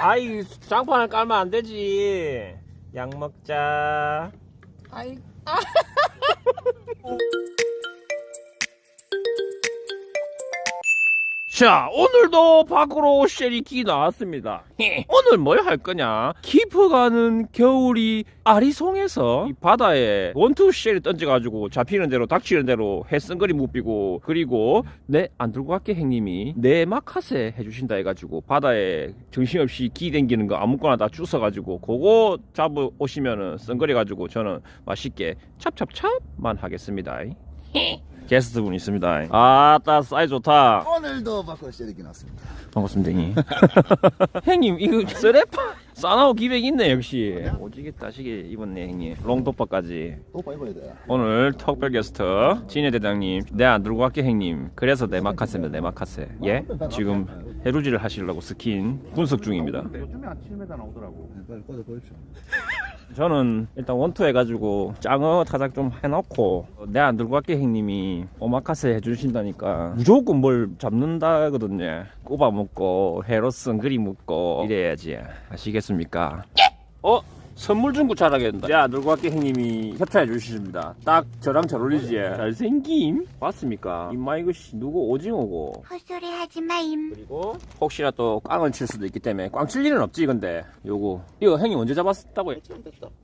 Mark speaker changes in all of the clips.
Speaker 1: 아이 장판을 깔면 안 되지. 약 먹자.
Speaker 2: 아이
Speaker 1: 자, 오늘도 밖으로 쉐리키 나왔습니다. 오늘 뭘 할 거냐? 깊어가는 겨울이 아리송에서 이 바다에 원투 쉐리 던져가지고 잡히는 대로 닥치는 대로 해쓴거리 묵비고 그리고 내 안 들고 갈게 행님이 내 마카세 해주신다 해가지고 바다에 정신없이 기 댕기는 거 아무거나 다 주워가지고 그거 잡아 오시면은 쓴거리 가지고 저는 맛있게 찹찹찹만 하겠습니다. 게스트분 있습니다. 아따 사이 좋다.
Speaker 3: 오늘도 바꿔 쉐리기 났습니다.
Speaker 1: 반갑습니다, 형님. 형님, 이거 쓰레파 싸나오 기백 있네, 역시. 오지게 따시게 입었네, 형님. 롱도파까지.
Speaker 3: 또빠 입어야 돼.
Speaker 1: 오늘 특별 게스트, 진해 대장님. 내 안 들고 갈게, 형님. 그래서 내 마카세입니다, 내 마카세. 예? 지금 해루지를 하시려고 스킨 분석 중입니다.
Speaker 4: 요즘에 한 7m 나오더라고.
Speaker 3: 네, 빨리 꽂아 보십시오.
Speaker 1: 저는 일단 원투 해가지고 짱어 타작 좀 해놓고 내 안 들고 갈게 형님이 오마카세 해주신다니까 무조건 뭘 잡는다거든요 꼽아 먹고 헤로슨 그리 먹고 이래야지 아시겠습니까? 어? 선물 중고 잘하겠다. 내안 들고 갈게 형님이 협찬해 주십니다. 딱 저랑 잘 어울리지 잘생김? 봤습니까? 임마 이것이 누구 오징어고
Speaker 5: 헛소리 하지 마 임.
Speaker 1: 그리고 혹시나 또 꽝을 칠 수도 있기 때문에 꽝 칠 일은 없지 근데. 요거. 이거 형님 언제 잡았다고 요?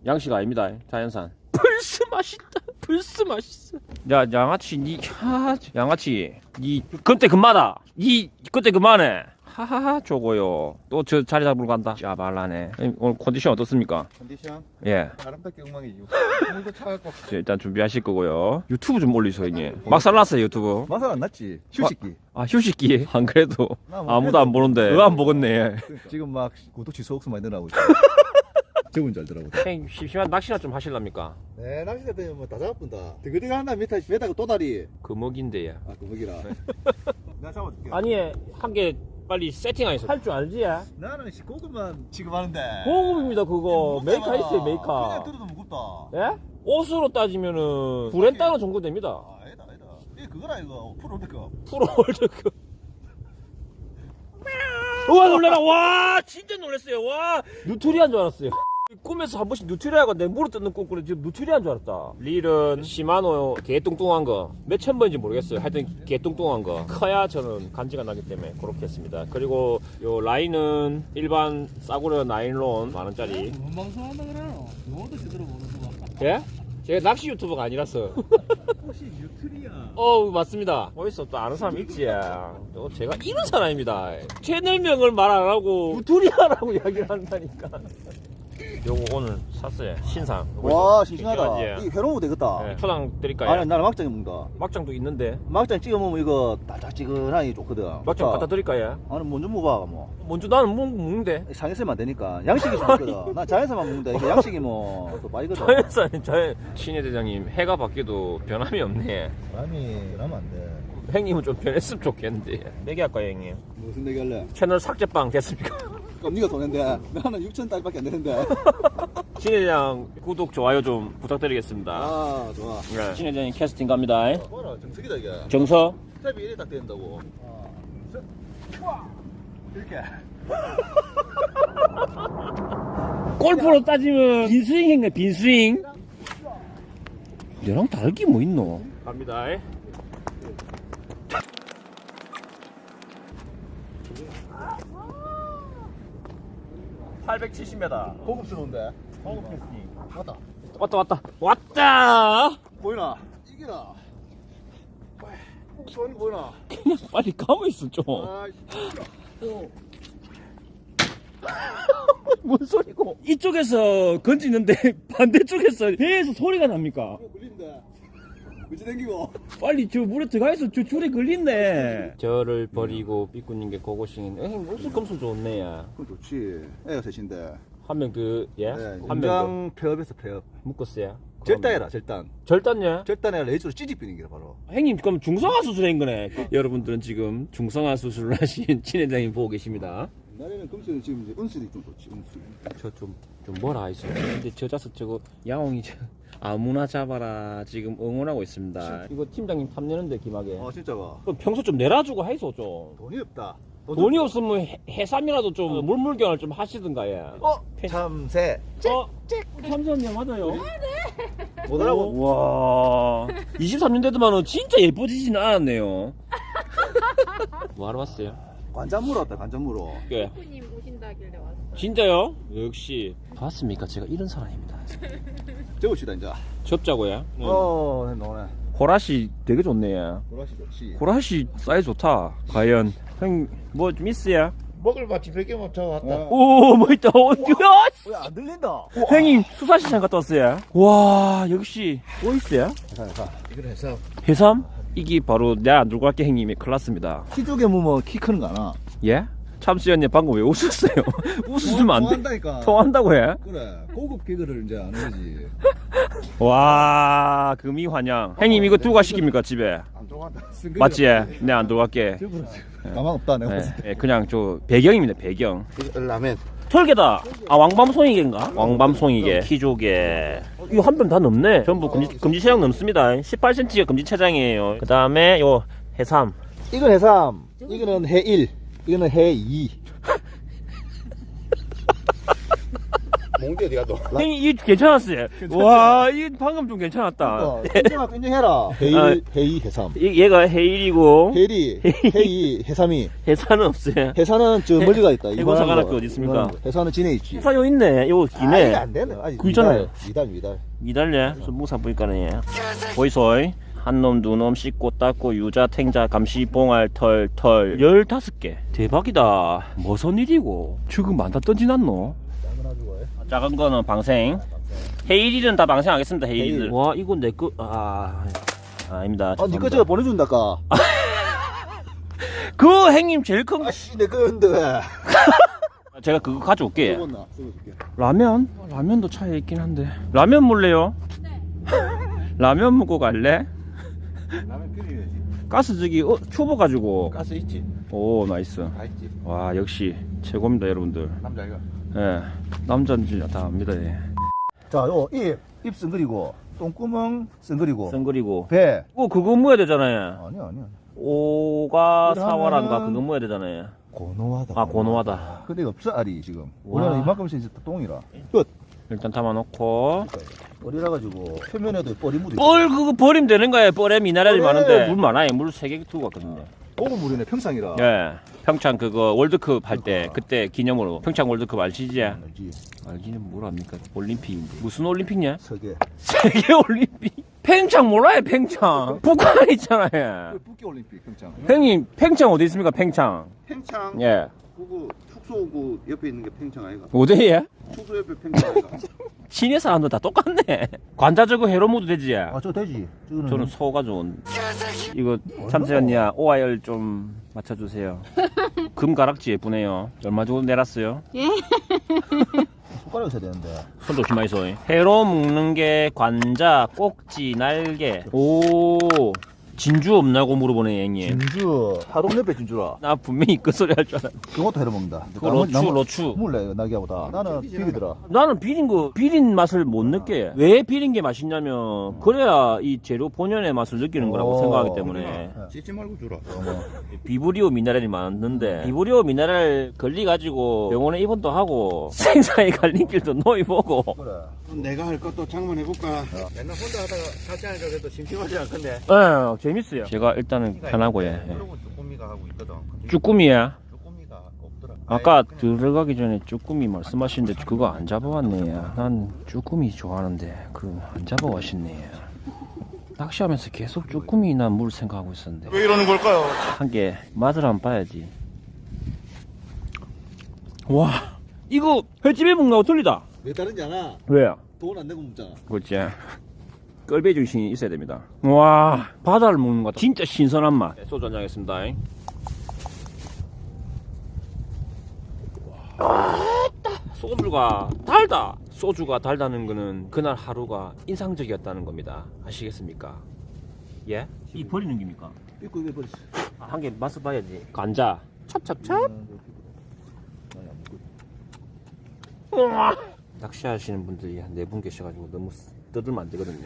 Speaker 1: 양식 아닙니다 자연산. 불스 맛있다. 불스 맛있어. 야 양아치 니 하, 양아치. 니 그때 그마다 니 그때 그만해 하하하 저거요 또 저 자리 잡으러 간다 짜발라네 형님, 오늘 컨디션 어떻습니까?
Speaker 4: 컨디션
Speaker 1: 예
Speaker 4: 아름답게 엉망이지. 오늘도 차갖고
Speaker 1: 저 일단 준비하실 거고요 유튜브 좀 올리세요 형님 막 살랐어요 유튜브
Speaker 3: 마살 안 났지? 휴식기.
Speaker 1: 아 휴식기 안 그래도
Speaker 3: 나 뭐
Speaker 1: 아무도 안 보는데 그거 안 보겠네
Speaker 3: 지금 막 구독 취소 억수 많이 늘어나고 있어. 저분 잘 더라고.
Speaker 1: 형님 심심한 낚시나 좀 하실랍니까?
Speaker 3: 네, 낚시 때문에 뭐다 잡아본다. 드그드그 한다 밑에 밑에가 또다리.
Speaker 1: 금어기인데요
Speaker 3: 아, 그거기라. 내가 잡아줄게.
Speaker 1: 아니 한 개 빨리 세팅하겠어 할 줄 알지?
Speaker 3: 나는 시 고급만 지급하는데.
Speaker 1: 고급입니다 그거 메이카 있어요
Speaker 3: 그냥
Speaker 1: 메이카
Speaker 3: 들어도 무겁다.
Speaker 1: 예? 옷으로 따지면은 브랜따는 정도 됩니다
Speaker 3: 아, 아니다, 아니다. 이 그거라 이거. 프로데크.
Speaker 1: 프로 월드컵 우와 놀래라 와 진짜 놀랐어요 와 누트리안 줄 알았어요 꿈에서 한 번씩 누트리아가 내 물어 뜯는 꿈 꾸는 지금 누트리안 줄 알았다. 릴은 시마노 개 뚱뚱한 거 몇 천 번인지 모르겠어요. 하여튼 개 뚱뚱한 거. 커야 저는 간지가 나기 때문에 그렇게 했습니다. 그리고 요 라인은 일반 싸구려 나일론 만 원짜리.
Speaker 2: 뭔 방송한다 그래요? 영어도 제대로 모르고
Speaker 1: 예? 제가 낚시 유튜버가 아니라서.
Speaker 3: 혹시 뉴트리아?
Speaker 1: 어 맞습니다. 어디서 또 아는 사람 있지? 또 제가 이런 사람입니다. 채널명을 말 안 하고. 누트리아라고 이야기를 한다니까 요거 오늘 샀어요 신상
Speaker 3: 와? 싱싱하다.
Speaker 1: 싱싱하지?
Speaker 3: 이 회로무 되겠다.
Speaker 1: 네, 초당 드릴까요?
Speaker 3: 아니, 나는 막장에 먹는다.
Speaker 1: 막장도 있는데
Speaker 3: 막장 찍어 먹으면 이거 달짝지근하니 좋거든.
Speaker 1: 막장 갖다 드릴까요?
Speaker 3: 아니, 먼저 먹어봐, 뭐.
Speaker 1: 먼저 나는 뭐 먹는데
Speaker 3: 안 되니까. 양식이 좀 있거든. 난 자연산만 먹는데, 이게 양식이 뭐, 또 말이거든.
Speaker 1: 자연산 자연 신혜 대장님 해가 바뀌어도 변함이 없네
Speaker 3: 바람이 그러면 안 돼.
Speaker 1: 형님은 좀 변했으면 좋겠는데 내기 할까요 형님?
Speaker 3: 무슨 얘기 할래?
Speaker 1: 채널 삭제빵 됐습니까?
Speaker 3: 그럼 네가 돈인데 나는 6천 달밖에 안 되는데.
Speaker 1: 신혜 대장 구독 좋아요 좀 부탁드리겠습니다
Speaker 3: 아, 좋아.
Speaker 1: 네. 신혜 대장님 캐스팅 갑니다
Speaker 3: 뭐라, 정석이다, 이게.
Speaker 1: 정서
Speaker 3: 스텝이 이래 딱 된다고. 이렇게.
Speaker 1: 골프로 따지면 빈스윙 했네 빈스윙 얘랑 다를 게뭐 있노 갑니다 870m
Speaker 3: 고급스러운데.
Speaker 1: 고급 캐스팅
Speaker 3: 왔다.
Speaker 1: 왔다 왔다 왔다
Speaker 3: 보이나? 이기나? 손 보이나?
Speaker 1: 그냥 빨리 가고 있어 좀
Speaker 3: 아,
Speaker 1: 뭔 소리고 이쪽에서 건지는데 반대쪽에서 계속 소리가 납니까
Speaker 3: 이거 물린데. 그치 댕기고.
Speaker 1: 빨리 저 물에 들어가 있어 저 줄에 걸린네 저를 버리고 삐꾸님 게 고고싱인 에이 무슨 검수 좋네
Speaker 3: 그건 좋지. 애가 셋인데.
Speaker 1: 한 명그 예?
Speaker 3: 네,
Speaker 1: 한명
Speaker 3: 공장 폐업에서 폐업.
Speaker 1: 그 묶었어요
Speaker 3: 절단해라, 절단.
Speaker 1: 절단요?
Speaker 3: 절단해라, 레이저로 찌집히는 게 바로.
Speaker 1: 형님 그럼 중성화 수술한 거네 여러분들은 지금 중성화 수술을 하신 친 회장님 보고 계십니다
Speaker 3: 옛날에는 금수는 지금 이제 은술이 좀 좋지, 은술.
Speaker 1: 저좀 좀 뭐라 있어 근데 저 자석 저거 야옹이 저 아무나 잡아라 지금 응원하고 있습니다 이거 팀장님 탐내는데 김하게
Speaker 3: 아, 진짜가.
Speaker 1: 그럼 평소 좀 내놔주고 해서 좀
Speaker 3: 돈이 없다.
Speaker 1: 돈이 없으면 해, 해삼이라도 좀 물물경을 좀 하시든가 예.
Speaker 3: 어? 참새.
Speaker 1: 어? 참새언니 맞아요?
Speaker 3: 뭐더라고?
Speaker 1: 와 23년 되더만은 진짜 예뻐지진 않았네요 뭐 하러 왔어요?
Speaker 3: 관자물 왔다, 관자물어.
Speaker 1: 예.
Speaker 5: 셰프님 오신다길래 왔어.
Speaker 1: 진짜요? 역시 봤습니까? 제가 이런 사람입니다
Speaker 3: 재봅시다, 이제.
Speaker 1: 접자고요
Speaker 3: 어, 너네.
Speaker 1: 호라씨 되게 좋네
Speaker 3: 보라씨 좋지.
Speaker 1: 호라씨 사이즈 좋다 과연 형뭐 좀 있어야?
Speaker 4: 먹을 마치 100개 못 잡았다.
Speaker 3: 어.
Speaker 1: 오뭐 있다 어, 야,
Speaker 3: 왜안 들린다?
Speaker 1: 형님 수산시장 갔다 왔어요 와 역시 뭐 있어요?
Speaker 3: 자, 자.
Speaker 4: 이걸 해서
Speaker 1: 해삼? 이게 바로 내가 안 들고 갈게 형님의 클라스입니다
Speaker 3: 키 쪽에 무뭐 키 크는 거 아나?
Speaker 1: 예? 참수 언니 방금 왜 웃었어요? 웃으면 안 돼.
Speaker 3: 통한다니까.
Speaker 1: 통한다고 해?
Speaker 3: 그래. 고급 개그를 이제 아는 거지.
Speaker 1: 와 금이 환영 형님 이거 누가 시킵니까 집에? 맞지? 내가 안 들어갈게
Speaker 3: 가만 없다, 내가
Speaker 1: 네,
Speaker 3: 봤을 때.
Speaker 1: 네, 그냥 저 배경입니다 배경.
Speaker 4: 라면.
Speaker 1: 털개다. 아 왕밤송이개인가? 왕밤송이개. 키조개. 이거 한편다 넘네. 전부 금지, 금지 체장 넘습니다. 18cm가 금지 체장이에요. 그 다음에 요 해삼.
Speaker 3: 이건 해삼, 이거는 해1, 이거는 해2.
Speaker 4: 몽디 어디 가도.
Speaker 1: 형님 이거 괜찮았어요 와 이거 방금 좀 괜찮았다
Speaker 3: 어, 인정하고 인정해라. 해1, 해2, 해삼.
Speaker 1: 이- 얘가 해일이고
Speaker 3: 해1이, 해2, 해삼이.
Speaker 1: 해산은 없어요
Speaker 3: 해사는 저 멀리 가 있다.
Speaker 1: 해군
Speaker 3: 이만한
Speaker 1: 사관학교
Speaker 3: 거.
Speaker 1: 어디 있습니까?
Speaker 3: 이만한 거. 해사는 진해 있지.
Speaker 1: 해사 요 있네 요
Speaker 3: 아,
Speaker 1: 기네
Speaker 3: 안 되네. 아직
Speaker 1: 그 있잖아요.
Speaker 3: 미달, 미달, 미달.
Speaker 1: 이달래 무사 보니까네 보이소이 한 놈 두 놈 씻고 닦고 유자 탱자 감시 봉알 털 털 열다섯 개 대박이다 무슨 일이고 지금 많다 던지놨노 작은 거는 방생 헤이리는 다 방생하겠습니다 헤이리들
Speaker 3: 헤이리.
Speaker 1: 와 이건 내거 아 아닙니다
Speaker 3: 아, 니꺼 저거 보내준다까.
Speaker 1: 그 행님 제일 큰 거
Speaker 3: 아씨, 내 거였는데 왜?
Speaker 1: 제가 그거 가져올게?
Speaker 3: 써줄게.
Speaker 1: 라면? 라면도 차에 있긴 한데 라면 몰래요? 라면 먹고 갈래?
Speaker 4: 라면 끓여야지.
Speaker 1: 가스 저기 어, 튜브 가지고
Speaker 4: 가스 있지.
Speaker 1: 오 나이스
Speaker 4: 다 있지.
Speaker 1: 와 역시 최고입니다 여러분들
Speaker 4: 남자 이거.
Speaker 1: 예 남자인지 다 압니다 예.
Speaker 3: 자, 요, 입, 입 쓴그리고, 똥구멍 쓴그리고,
Speaker 1: 선그리고
Speaker 3: 배.
Speaker 1: 어 그거 모야 되잖아요
Speaker 3: 아니야, 아니야.
Speaker 1: 오가
Speaker 3: 그러면은-
Speaker 1: 사와란가 그거 모야 되잖아요
Speaker 3: 고노하다.
Speaker 1: 아 고노하다
Speaker 3: 근데 없어, 알이 지금.
Speaker 1: 와.
Speaker 3: 원래는 이만큼씩 이제 똥이라. 끝.
Speaker 1: 일단 담아놓고
Speaker 3: 뻘이라 가지고 표면에도 뻘이 묻어.
Speaker 1: 뻘 그거 버리면 되는 거예요 뻘에 미네랄이
Speaker 3: 그래.
Speaker 1: 많은데 물 많아요 물 3개 두고 갔거든요
Speaker 3: 고급 물이네 평상이라.
Speaker 1: 예 평창 그거 월드컵 할 때 그때 기념으로 평창 월드컵 알지지?
Speaker 3: 알지.
Speaker 1: 알기는 뭘 압니까 올림픽인데 무슨 올림픽이냐?
Speaker 3: 서계.
Speaker 1: 세계 올림픽 평창 몰라요 평창 북한 있잖아요
Speaker 3: 북기 올림픽 평창.
Speaker 1: 형님 팽창 어디 있습니까 팽창
Speaker 6: 팽창
Speaker 1: 예
Speaker 6: 그거 축소구 옆에 있는 게 팽창 아이가?
Speaker 1: 어디에
Speaker 6: 축소 옆에 팽창 아이가?
Speaker 1: 시내 사람들 다 똑같네. 관자 저거 해로 모드 되지.
Speaker 3: 아, 저 되지. 저거는
Speaker 1: 저는 소가 좋은. 이거 참새 언니야 OIR 좀 맞춰주세요. 금 가락지 예쁘네요. 얼마 주고 내놨어요?
Speaker 3: 숟가락 있어야 되는데.
Speaker 1: 손 조심하이소 해로 먹는 게 관자 꼭지 날개. 오 진주 없나고 물어보네 형님
Speaker 3: 진주. 하동 옆에 진주라.
Speaker 1: 나 분명히 그 소리 할 줄 알았는데
Speaker 3: 그것도 해로 먹는다.
Speaker 1: 그거 로추 로추
Speaker 3: 몰래 나기하고 다. 나는 비비더라.
Speaker 1: 나는 비린 거 비린 맛을 못 느껴. 왜 비린 게 맛있냐면 그래야 이 재료 본연의 맛을 느끼는 거라고
Speaker 3: 오,
Speaker 1: 생각하기 때문에
Speaker 4: 씻지 말고 주라.
Speaker 1: 비브리오 미네랄이 많은데 비브리오 미네랄 걸리 가지고 병원에 입원도 하고 생사의 갈림길도 놓이 보고
Speaker 3: 그래.
Speaker 6: 내가 할 것도 장만해볼까
Speaker 4: 맨날 혼자 하다가 같이 하니까 그래도 심심하지 않건데.
Speaker 1: 예 재밌어요. 제가 일단은 편하고 예. 예.
Speaker 4: 그러고 쭈꾸미가 하고 있거든. 근데
Speaker 1: 쭈꾸미야.
Speaker 4: 쭈꾸미가 없더라.
Speaker 1: 아까 들어가기 전에 쭈꾸미 말씀하시는데 그거 안 잡아왔네. 난 쭈꾸미 좋아하는데 그 안 잡아왔었네. 낚시하면서 계속 쭈꾸미나 물 생각하고 있었는데
Speaker 6: 왜 이러는 걸까요
Speaker 1: 한 개 맛을 한번 봐야지. 와 이거 횟집에 거 틀리다.
Speaker 3: 왜 다른지 알아?
Speaker 1: 왜요?
Speaker 3: 돈 안 내고 먹잖아.
Speaker 1: 그렇지. 끌배 정신이 있어야 됩니다. 와 바다를 먹는 거 진짜 신선한 맛. 네, 소주 한잔 하겠습니다. 소주가 달다. 소주가 달다는 거는 그날 하루가 인상적이었다는 겁니다. 아시겠습니까? 예? 이 버리는 겁니까?
Speaker 3: 이거 버렸어.
Speaker 1: 한개 맛을 봐야지. 간자. 찹찹찹. 우와. 낚시하시는 분들이 한 네 분 계셔가지고 너무 뜨들면 안 되거든요.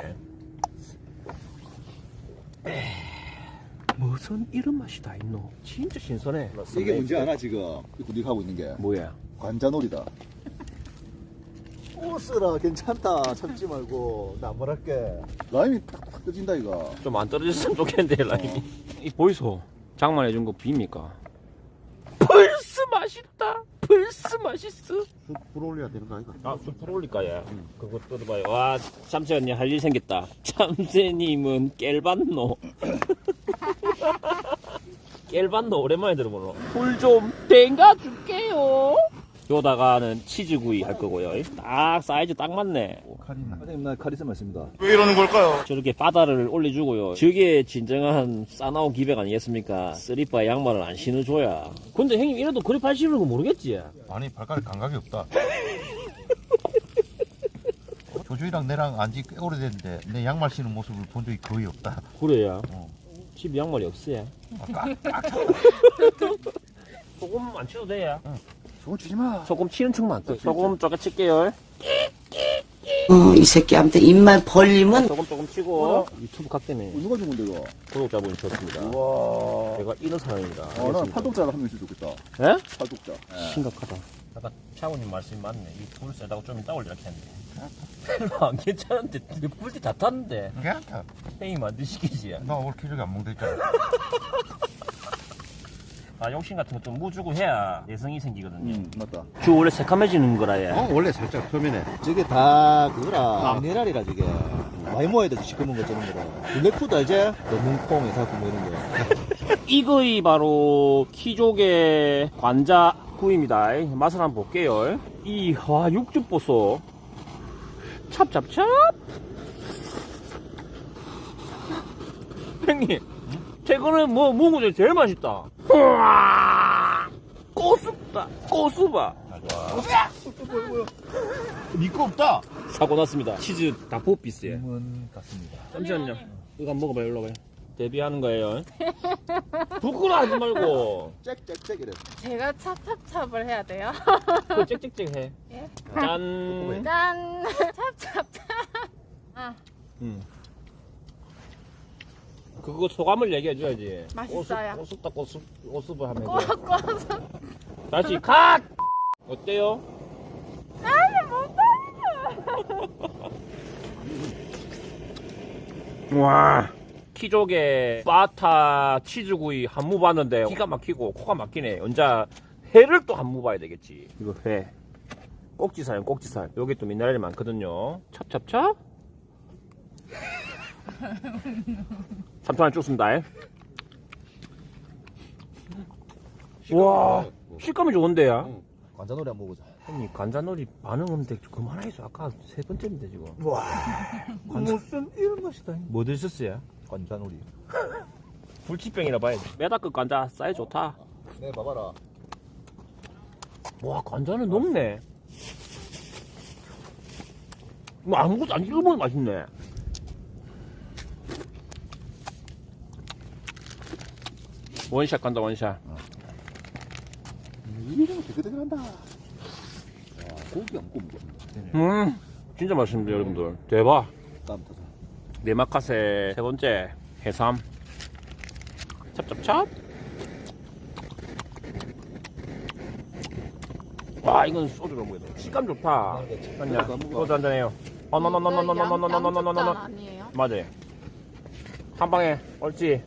Speaker 1: 뭐 무슨 이런 맛이 다 있노? 진짜 신선해.
Speaker 3: 이게 뭔지 알아 지금 이거 네가 하고 있는 게
Speaker 1: 뭐야?
Speaker 3: 관자놀이다 오스라 괜찮다 참지 말고 나안 말할게 라임이 탁탁 떠진다 이거
Speaker 1: 좀 안 떨어졌으면 좋겠는데 라임이. 이 보이소? 장만해준 거 비입니까? 벌스 맛있다. 벌스 맛있어.
Speaker 6: 불 올려야 되는 거 아이가?
Speaker 1: 아, 숯불 올릴까, 야. 그거 뜯어봐요. 와, 참새 언니 할 일 생겼다. 참새님은 깰봤노. 깰봤노 오랜만에 들어보노. 불좀 땡가줄게요. 요다가는 치즈구이 할 거고요. 딱 사이즈 딱 맞네.
Speaker 3: 선생님 나 카리스마 있습니다
Speaker 4: 왜 이러는 걸까요?
Speaker 1: 저렇게 바다를 올려주고요. 저게 진정한 싸나운 기백 아니겠습니까? 쓰리빠 양말을 안 신어줘야. 근데 형님 이래도 그리 발 씹는 거 모르겠지?
Speaker 4: 아니 발가락 감각이 없다. 조주이랑 내랑 안지 꽤 오래됐는데 내 양말 신는 모습을 본 적이 거의 없다.
Speaker 1: 그래야.
Speaker 4: 어.
Speaker 1: 집 양말이 없어야.
Speaker 4: 아, 깍, 깍.
Speaker 1: 안 쳐도 돼야.
Speaker 6: 소금 치지 마.
Speaker 1: 소금 치는 척만. 소금 조금 칠게요.
Speaker 5: 어, 이 새끼한테 입만 벌리면
Speaker 1: 소금 조금 치고 유튜브 각대네
Speaker 3: 누가 준 건데 이거
Speaker 1: 구독자분이 줬습니다.
Speaker 3: 우와
Speaker 1: 제가 이런 사람입니다.
Speaker 3: 아, 난 팔독자가 한 명 있으면 좋겠다
Speaker 1: 예?
Speaker 3: 팔독자
Speaker 1: 심각하다. 아까 차우님 말씀이 맞네. 이불 세다고 좀 이따 올리라 했는데. 별로 안 괜찮은데 불티 다 탔는데
Speaker 4: 괜찮다.
Speaker 1: 형이 만드시기지.
Speaker 4: 나 오늘 기저귀 안 먹는다 했잖 아.
Speaker 1: 아 욕심 같은 거 좀 무주고 해야 내성이 생기거든요.
Speaker 3: 응 맞다
Speaker 1: 주 원래 새카매지는 거라 얘.
Speaker 6: 어 원래 살짝 표면에.
Speaker 3: 저게 다 그거라 미네랄이라 저게 많이 모아야 되지 시커먼 거 저런 거라 블랙푸드 알지? 너문콩 해사고 뭐 이런 거
Speaker 1: 이거이 바로 키족의 관자 구이입니다. 맛을 한번 볼게요. 이, 와, 육즙 보소. 찹찹찹. 형님, 최근에 뭐, 먹은 게 제일 맛있다. 우와, 꼬습다. 꼬수바.
Speaker 4: 니거 없다.
Speaker 1: 사고 났습니다. 치즈 닭볶비스에.
Speaker 3: 문 같습니다
Speaker 1: 잠시만요. 이거 한번 먹어봐요, 일로 와봐요. 데뷔하는 거예요. 부끄러워하지 말고.
Speaker 3: 짹짹짹 이래
Speaker 7: 제가 찹찹찹을 해야 돼요.
Speaker 1: 그거 짹짹짹 해.
Speaker 7: 예.
Speaker 1: 짠.
Speaker 7: 짠! 찹찹찹! 아,
Speaker 1: 그거 소감을 얘기해줘야지.
Speaker 7: 맛있어요.
Speaker 1: 꼬습, 꼬습다 꼬습, 꼬습을 하면
Speaker 7: 꼬,
Speaker 1: 돼.
Speaker 7: 꼬서.
Speaker 1: 다시 컷! 어때요?
Speaker 7: 아니, 못
Speaker 1: 와. 키족의 바타 치즈구이 한 무 봤는데 기가 막히고 코가 막히네. 언제 회를 또 한 무 봐야 되겠지. 이거 회. 꼭지살은 꼭지살. 여기 또 미네랄이 많거든요. 찹찹찹. 삼촌 줬습니다. 와, 식감이 좋은데요?
Speaker 3: 관자놀이 한번 먹어보자
Speaker 1: 형님 관자놀이 반응 없는데 그만하겠어. 아까 세 번째인데 지금.
Speaker 3: 와
Speaker 1: 관자...
Speaker 3: 무슨 이런 맛이다
Speaker 1: 뭐 드셨어요?
Speaker 3: 관자놀이
Speaker 1: 불치병이라 봐야지. 메다크 관자 사이즈 좋다.
Speaker 3: 네 봐봐라
Speaker 1: 와 관자는 높네. 뭐 아무것도 안 읽어보면 맛있네. 원샷 간다 원샷.
Speaker 3: 이런 거 되게되게 한다 와 고기 안 구워 먹어
Speaker 1: 음 진짜 맛있습니다 여러분들. 대박.
Speaker 3: 다음 타자
Speaker 1: 네마카세 세 번째 해삼. 찹찹찹. 와 이건 소주로 먹어야 돼. 식감 좋다. 맞냐? 소주 한잔 해요. 어,
Speaker 7: 양,
Speaker 1: 어너너너너너너너너너너너너너너
Speaker 7: 양조장 아니에요?
Speaker 1: 맞아요. 한 방에 옳지.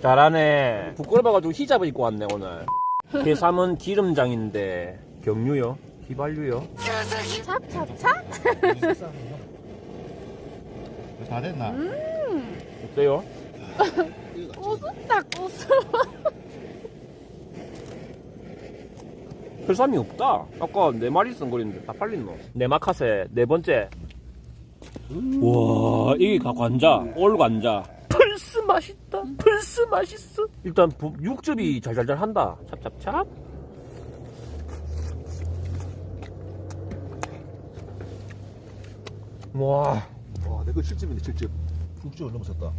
Speaker 1: 잘하네. 부끄러워가지고 히잡을 입고 왔네 오늘. 해삼은 기름장인데 경유요, 휘발유요.
Speaker 7: 찹찹찹?
Speaker 4: 다 됐나?
Speaker 1: 어때요?
Speaker 7: 꼬순다, 꼬수.
Speaker 1: 해삼이 없다. 아까 네 마리 쓴 거리인데 다 팔린 너. 네마카세 네 번째. 와 이게 가 관자, 올 관자. 맛있다. 플스 맛있어. 일단 부- 육즙이 잘잘잘 한다. 찹찹찹. 와
Speaker 3: 와 내거 7집인데 7집 6집을 넘었었다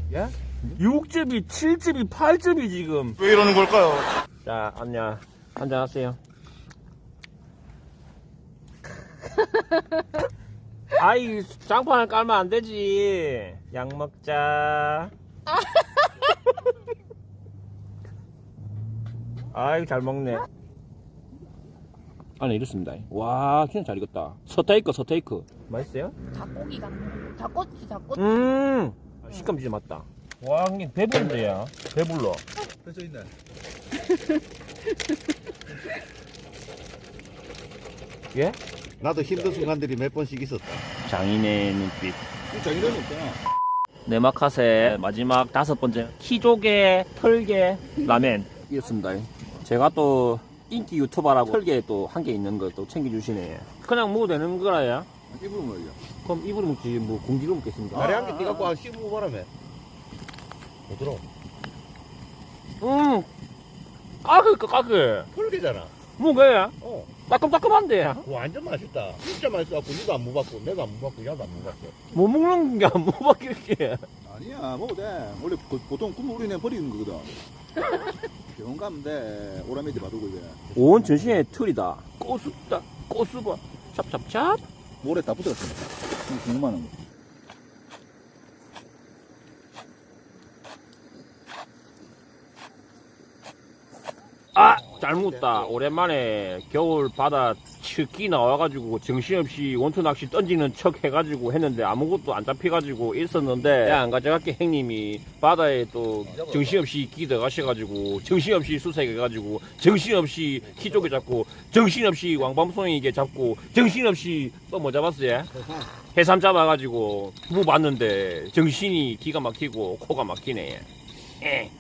Speaker 1: 육즙이 7즙이 8즙이 지금.
Speaker 4: 왜 이러는 걸까요?
Speaker 1: 자 안녕 한잔 하세요. 아이 장판을 깔면 안 되지. 약 먹자. 아이고 잘 먹네. 아니 이렇습니다. 와 진짜 잘 익었다. 서테이크 서테이크. 맛있어요?
Speaker 7: 닭고기 같네 닭꼬치 닭꼬치.
Speaker 1: 음 식감 진짜 맞다. 와 형님 배불러야. 배불러.
Speaker 3: 펼쳐 있네.
Speaker 1: 예?
Speaker 6: 나도 힘든 순간들이 몇 번씩 있었다.
Speaker 1: 장인의 눈빛.
Speaker 3: 장인의 눈빛.
Speaker 1: 네마카세 마지막 다섯 번째 키조개 털개 라멘 이었습니다. 제가 또 인기 유튜버라고 털개 또 한 개 있는 거또 챙겨주시네. 그냥 먹어도 되는 거라야?
Speaker 3: 입으로 먹여.
Speaker 1: 그럼 입으로 먹지 뭐 공기로 먹겠습니까?
Speaker 6: 다리 한개 띠갖고 한 15바람에. 부드러워.
Speaker 1: 음 까그 까그
Speaker 6: 털개잖아.
Speaker 1: 뭐게
Speaker 6: 어.
Speaker 1: 따끔따끔한데
Speaker 6: 완전 맛있다. 진짜 맛있어갖고 니도 안 먹었고 내도 안 먹었고 야도 안 먹었어.
Speaker 1: 못 먹는 게안 먹어봤겠지.
Speaker 3: 아니야, 먹어도 돼. 원래 그- 보통 꿈 우리는 버리는 거거든. 병원 가면 돼. 오라메디 바르고 이제.
Speaker 1: 온 전신에 털이다. 꼬수다 꼬수봐 찹찹찹.
Speaker 3: 모래 다 붙었습니다. 궁금한 거.
Speaker 1: 아! 잘 묻다. 오랜만에 겨울 바다 츠기 나와가지고 정신없이 원투 낚시 던지는 척 해가지고 했는데 아무것도 안 잡혀가지고 있었는데 야 안 가져갈게 형님이 바다에 또 정신없이 기 들어가셔가지고 정신없이 수색해가지고 정신없이 키조개 잡고 정신없이 왕밤송이게 잡고 정신없이 또 뭐 잡았어요? 해삼 잡아가지고 무 봤는데 정신이 기가 막히고 코가 막히네. 예.